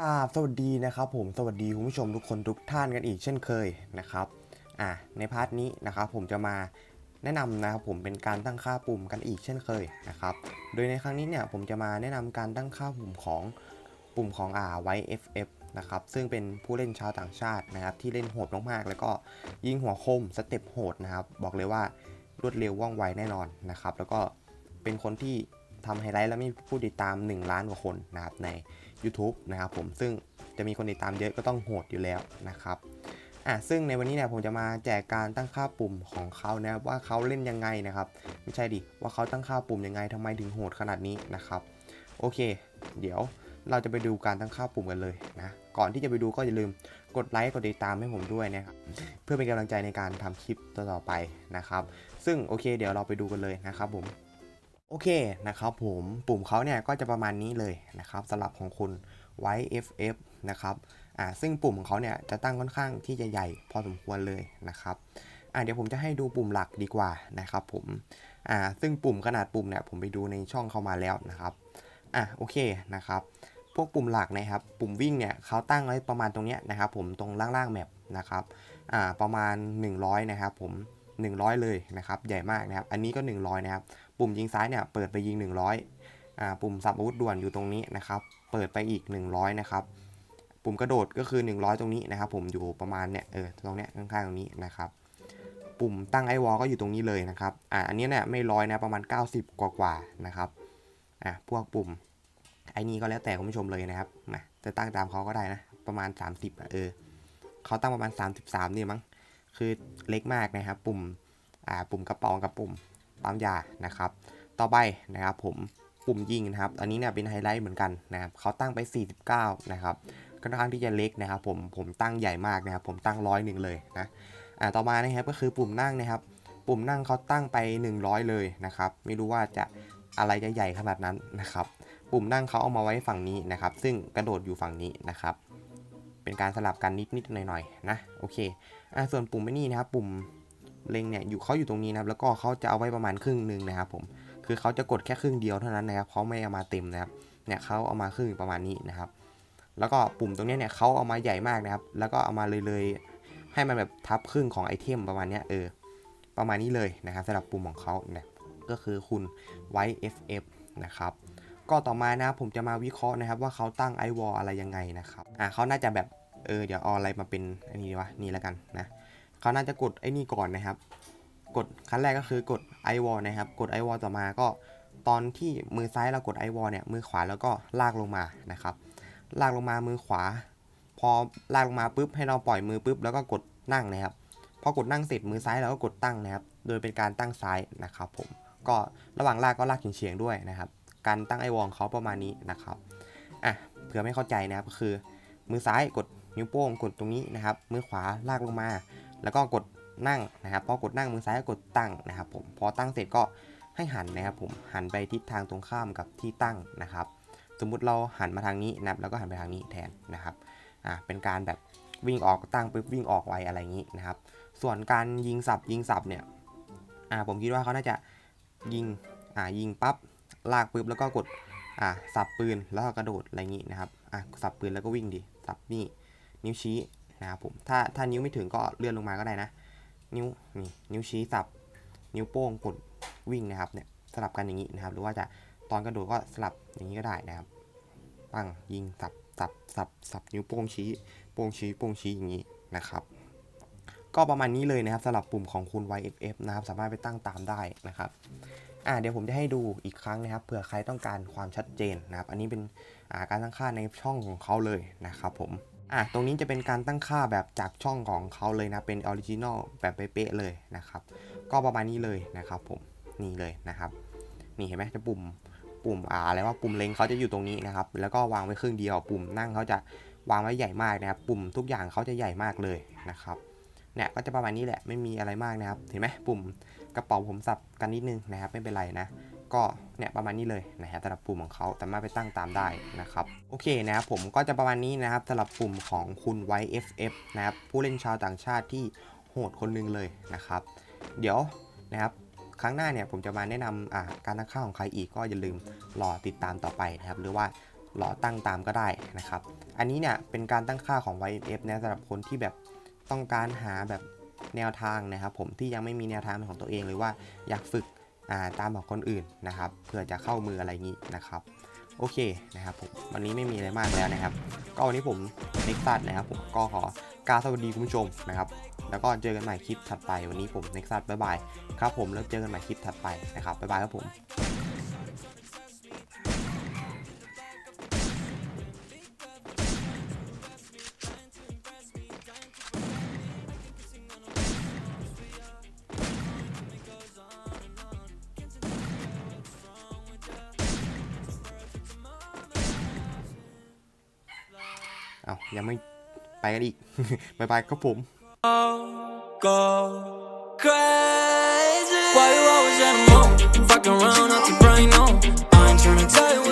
กราบสวัสดีนะครับผมสวัสดีคุณผู้ชมทุกคนทุกท่านกันอีกเช่นเคยนะครับอะในพาร์ทนี้นะครับผมจะมาแนะนำนะครับผมเป็นการตั้งค่าปุ่มกันอีกเช่นเคยนะครับโดยในครั้งนี้เนี่ยผมจะมาแนะนำการตั้งค่าปุ่มของปุ่มของอ่าไว้ FF นะครับซึ่งเป็นผู้เล่นชาวต่างชาตินะครับที่เล่นโหดมากๆแล้วก็ยิงหัวคมสเต็ปโหดนะครับบอกเลยว่ารวดเร็วว่องไวแน่นอนนะครับแล้วก็เป็นคนที่ ทำไฮไลท์แล้วมีผู้ติดตาม 1 ล้านกว่าคนนะครับใน YouTube นะครับผมซึ่งจะมีคนติดตามเยอะก็ต้องโหดอยู่แล้วนะครับอะซึ่งในวันนี้เนี่ยผมจะมาแจกการตั้งค่าปุ่มของเขานะครับว่าเขาเล่นยังไงนะครับ ไม่ใช่ดิว่าเขาตั้งค่าปุ่มยังไงทำไมถึงโหดขนาดนี้นะครับ โอเค เดี๋ยวเราจะไปดูการตั้งค่าปุ่มกันเลยนะก่อนที่จะไปดูก็อย่าลืมกดไลค์กดติดตามให้ผมด้วยนะครับเพื่อเป็นกำลังใจในการทำคลิปต่อๆไปนะครับ ซึ่งโอเค เดี๋ยวเราไปดูกันเลยนะครับผม โอเคนะครับผมปุ่มเขาเนี่ยก็จะประมาณนี้เลยนะครับสำหรับของคุณไว้ FF นะครับอ่าซึ่งปุ่มของเขาเนี่ยจะตั้งค่อนข้างที่จะใหญ่พอสมควรเลยนะครับอ่าเดี๋ยวผมจะให้ดูปุ่มหลักดีกว่านะครับผมอ่าซึ่งปุ่มขนาดปุ่มเนี่ยผมไปดูในช่องเข้ามาแล้วนะครับอะโอเคนะครับพวกปุ่มหลักนะครับ ปุ่มวิ่งเนี่ยเขาตั้งไว้ประมาณตรงเนี้ยนะครับผมตรงล่างๆแมปนะครับอ่าประมาณ 100 นะครับผม 100 เลยนะครับ ใหญ่มากนะครับ อันนี้ก็ 100 นะครับ ปุ่มยิงซ้ายเนี่ยเปิดไปยิง 100อ่าปุ่มสับอาวุธด่วนอยู่ตรงนี้นะครับ เปิดไปอีก 100 นะครับ ปุ่มกระโดดก็คือ 100 ตรงนี้นะครับ ผมอยู่ประมาณเนี่ย เออ ตรงเนี้ยข้างๆตรงนี้นะครับ ปุ่มตั้งไอวอลก็อยู่ตรงนี้เลยนะครับ อ่า อันนี้เนี่ยไม่ร้อยนะ ประมาณ 90 กว่ากว่าๆนะครับ อะพวกปุ่มไอ้นี่ก็แล้วแต่คุณผู้ชมเลยนะครับมาจะตั้งตามเขาก็ได้นะ ประมาณ 30อะเออเขาตั้งประมาณ 33เนี่ยมั้ง คือเล็กมากนะครับ ปุ่มอ่าปุ่มกระป๋ากับปุ่มปั๊มยานะครับ ต่อไปนะครับผมปุ่มยิงนะครับ อันนี้เนี่ยเป็นไฮไลท์เหมือนกันนะครับเขาตั้งไป 49 นะครับค่อนข้างที่จะเล็กนะครับ ผมผมตั้งใหญ่มากนะครับ ผมตั้งร้อยหนึ่งเลยนะอ่าต่อมานะครับก็คือปุ่มนั่งนะครับ ปุ่มนั่งเขาตั้งไป 100 เลยนะครับ ไม่รู้ว่าจะอะไรจะใหญ่ขนาดนั้นนะครับ ปุ่มนั่งเขาเอามาไว้ฝั่งนี้นะครับ ซึ่งกระโดดอยู่ฝั่งนี้นะครับ เป็นการสลับกันนิดๆหน่อยๆนะโอเคอ่าส่วนปุ่มไม่นี่นะครับ ปุ่มเล็งเนี่ยอยู่เขาอยู่ตรงนี้นะครับ แล้วก็เขาจะเอาไว้ประมาณครึ่งหนึ่งนะครับผมคือเขาจะกดแค่ครึ่งเดียวเท่านั้นนะครับเขาไม่เอามาเต็มนะครับเนี่ยเขาเอามาครึ่งประมาณนี้นะครับ แล้วก็ปุ่มตรงนี้เนี่ยเขาเอามาใหญ่มากนะครับ แล้วก็เอามาเลยๆให้มันแบบทับครึ่งของไอเทมประมาณนี้เออประมาณนี้เลยนะครับสำหรับปุ่มของเขาเนี่ยก็คือคุณไว้ FF นะครับ ก็ต่อมานะครับผมจะมาวิเคราะห์นะครับว่าเขาตั้งไอวอลอะไรยังไงนะครับอ่าเขาน่าจะแบบเออเดี๋ยวเอาอะไรมาเป็นอันนี้ดีวะนี่แล้วกันนะเขาน่าจะกดไอ้นี่ก่อนนะครับ กดขั้นแรกก็คือกด i w a l l นะครับ กด i w a l l ต่อมาก็ตอนที่มือซ้ายเรากด i w a l l เนี่ยมือขวาแล้วก็ลากลงมานะครับลากลงมามือขวา พอลากลงมาปุ๊บให้เราปล่อยมือปุ๊บแล้วก็กดนั่งนะครับพอกดนั่งเสร็จมือซ้ายเราก็กดตั้งนะครับ โดยเป็นการตั้งซ้ายนะครับผมก็ระหว่างลากก็ลากเฉียงๆด้วยนะครับ การตั้งไอวอลเขาประมาณนี้นะครับอะเผื่อไม่เข้าใจนะครับก็คือ มือซ้ายกดนิ้วโป้งกดตรงนี้นะครับ มือขวาลากลงมา แล้วก็กดนั่งนะครับพอกดนั่งมือซ้ายก็กดตั้งนะครับ ผมพอตั้งเสร็จก็ให้หันนะครับผมหันไปทิศทางตรงข้ามกับที่ตั้งนะครับ สมมุติเราหันมาทางนี้นะครับแล้วก็หันไปทางนี้แทนนะครับอ่าเป็นการแบบวิ่งออกตั้งปุ๊บวิ่งออกไวอะไรอย่างนี้นะครับ ส่วนการยิงสับยิงสับเนี่ยอ่าผมคิดว่าเขาน่าจะยิงอ่ายิงปั๊บ ลากปุ๊บแล้วก็กดอ่าสับปืนแล้วก็กระโดดอะไรอย่างนี้นะครับอะสับปืนแล้วก็วิ่งดิสับนี่นิ้วชี้นะครับผมถ้าถ้านิ้วไม่ถึงก็เลื่อนลงมาก็ได้นะ นิ้วนี่นิ้วชี้สับ นิ้วโป้งกดวิ่งนะครับเนี่ยสลับกันอย่างนี้นะครับ หรือว่าจะตอนกระโดดก็สลับอย่างนี้ก็ได้นะครับปังยิงสับสับสับสับนิ้วโป้งชี้โป้งชี้โป้งชี้อย่างนี้นะครับ ก็ประมาณนี้เลยนะครับสำหรับปุ่มของคุณ YFF นะครับ สามารถไปตั้งตามได้นะครับ อ่าเดี๋ยวผมจะให้ดูอีกครั้งนะครับเผื่อใครต้องการความชัดเจนนะครับ อันนี้เป็นอ่าการตั้งค่าในช่องของเขาเลยนะครับผมอะตรงนี้จะเป็นการตั้งค่าแบบจากช่องของเขาเลยนะ เป็นออริจินอลแบบเป๊ะเลยนะครับ ก็ประมาณนี้เลยนะครับผม นี่เลยนะครับ นี่เห็นไหมจะปุ่มปุ่มอ่าอะไรว่าปุ่มเล็งเขาจะอยู่ตรงนี้นะครับ แล้วก็วางไว้ครึ่งเดียว ปุ่มนั่งเขาจะวางไว้ใหญ่มากนะครับ ปุ่มทุกอย่างเขาจะใหญ่มากเลยนะครับ เนี่ยก็จะประมาณนี้แหละไม่มีอะไรมากนะครับเห็นไหมปุ่มกระเป๋าผมสับกันนิดนึงนะครับไม่เป็นไรนะก็เนี่ยประมาณนี้เลยนะฮะสำหรับปุ่มของเขาสามารถไปตั้งตามได้นะครับโอเคนะครับผมก็จะประมาณนี้นะครับสำหรับปุ่มของคุณไว้ FF นะครับผู้เล่นชาวต่างชาติที่โหดคนหนึงเลยนะครับ เดี๋ยวนะครับครั้งหน้าเนี่ยผมจะมาแนะนำการตั้งค่าของใครอีกก็อย่าลืมรอติดตามต่อไปนะครับหรือว่ารอตั้งตามก็ได้นะครับ อันนี้เนี่ยเป็นการตั้งค่าของ YF นะสำหรับคนที่แบบ ต้องการหาแบบแนวทางนะครับ ผมที่ยังไม่มีแนวทางเป็นของตัวเองหรือว่าอยากฝึกาตามแบบคนอื่นนะครับเพื่อจะเข้ามืออะไรอย่างนี้นะครับโอเคนะครับผมวันนี้ไม่มีอะไรมากแล้วนะครับ ก็วันนี้ผมเน็กซัสนะครับผมก็ขอกาสวัสดีคุณผู้ชมนะครับ แล้วก็เจอกันใหม่คลิปถัดไปวันนี้ผมเน็กซัสบ๊ายบายครับผมแล้วเจอกันใหม่คลิปถัดไปนะครับบ๊ายบายครับผม ยังไม่ไปกันอีกบายบายครับผม go crazy. Why you always at the mall? Fucking around not to brain, no. I ain't trying to tell you